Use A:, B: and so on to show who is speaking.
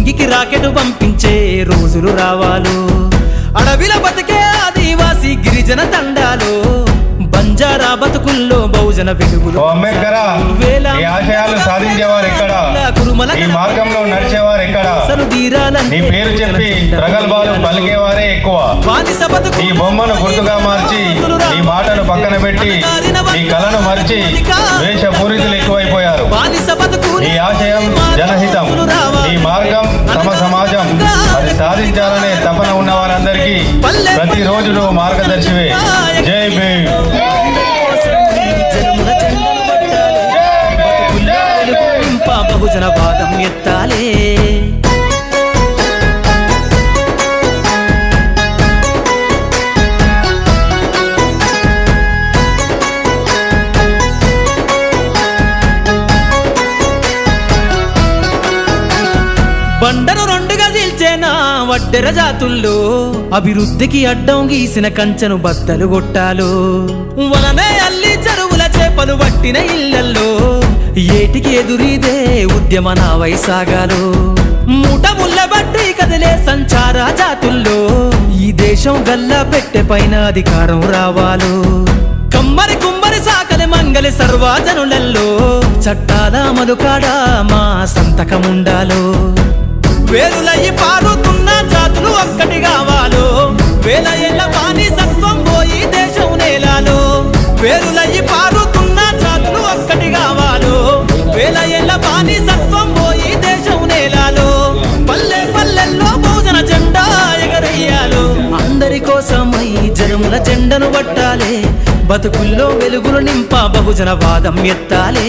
A: నింగికి రాకెట్ పంపించే రోజులు రావాలు. అడవిల బతికే ఆదివాసి గిరిజన తండాలు బంజారా బతుకుల్లో బహుజన వెలుగులు
B: ఓ అంబేద్కరా ఈ ఆశయాలు సాధించేవారు ఎక్కడ? ఈ మార్గంలో నడిచేవారు ఎక్కడ? నీ పేరు చెప్పి ప్రగల్భాలు పలికేవారే ఎక్కువ. ఈ బొమ్మను గుర్తుగా మార్చి నీ మాటను పక్కన పెట్టి నీ కళను మర్చి వేషపూరితులు ఎక్కువైపోయారు. నీ ఆశయం జనహితం సాధించాలనే తపన ఉన్న వారందరికీ ప్రతిరోజు నువ్వు మార్గదర్శివే. జై భీమ్.
A: జనముల బహుజన వాదం ఎత్తాలే. బండరు రెండుగా వడ్డెర జాతుల్లో? అభివృద్ధికి అడ్డం గీసిన కంచెను బద్దలు కొట్టాలు వలనే అల్లి చెరువుల చేపలు పట్టిన ఇళ్ళల్లో? ఏటికి ఎదురీదే ఉద్యమ నా వైసాగాలు? మూట ముళ్ళ బట్టి కదిలే సంచార జాతుల్లో? ఈ దేశం గల్లా పెట్టె పైన అధికారం రావాలు? కమ్మరి కుమ్మరి సాకలి మంగలి సర్వాజనులల్లో? చట్టాల మధుకాడ మా సంతకముండాలో? వేరులయ్యి పారుతున్న జాతులు ఒక్కటి కావాలో. వేల ఏళ్ళ బానిసత్వం పోయి దేశం నేలాలో. వేరులయ్యి పారుతున్న జాతులు ఒక్కటి కావాలో. వేల ఏళ్ళ బానిసత్వం పోయి దేశం నేలాలో. పల్లె పల్లెల్లో భోజన జెండా ఎగరయ్యాలో. అందరి కోసమై జనముల జెండను పట్టాలే. బతుకుల్లో వెలుగులు నింప బహుజన వాదం ఎత్తాలే.